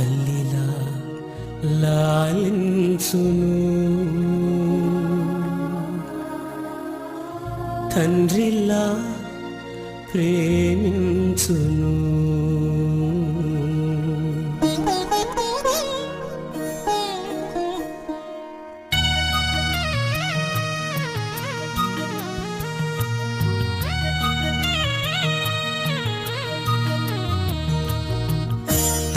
తల్లిలా లాలించును. తండ్రిలా ప్రేమించును.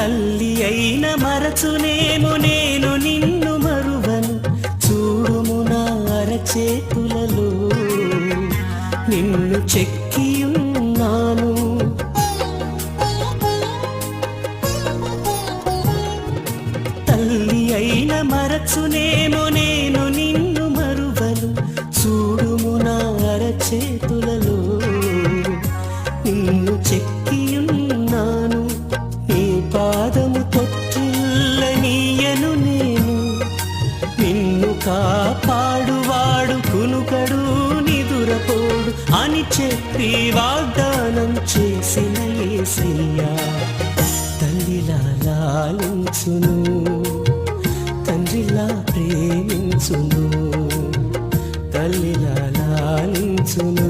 తల్లి అయిన మరచునేమో నేను నిన్ను మరువను. చూడుము నా అరచేతులలో. నిన్ను చెక్కియున్నాను. తల్లి అయిన మరచునేమో నేను నిన్ను మరువను. చూడుము నా అరచేతులలో చెప్పి వాగ్దానం చేసిన ఏసయ్యా. తల్లిలా లాలించును తండ్రిలా ప్రేమించును తల్లిలా లాలించును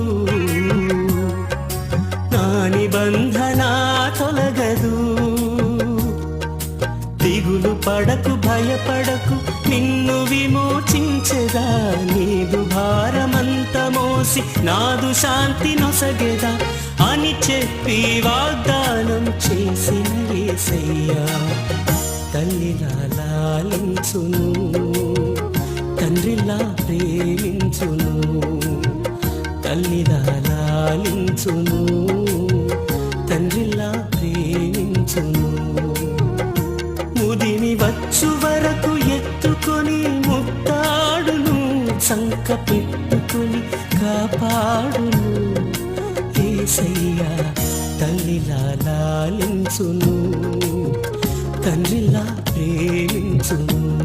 పడకు భయపడకు నిన్ను విమోచించెదా? నీదు భారమంత మోసి నాదు శాంతి నొసగెదా? అని చెప్పి వాగ్దానం చేసిన ఏసయ్యా తల్లిలా లాలించును తండ్రిలా ప్రేమించును తల్లిలా లాలించును తండ్రిలా సంక పెట్టుకుని కాపాడును. ఏసయ్యా తల్లిలా లాలించును. తండ్రిలా ప్రేమించును.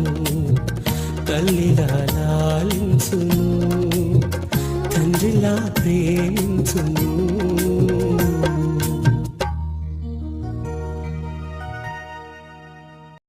తల్లిలా లాలించును. తండ్రిలా ప్రేమించును.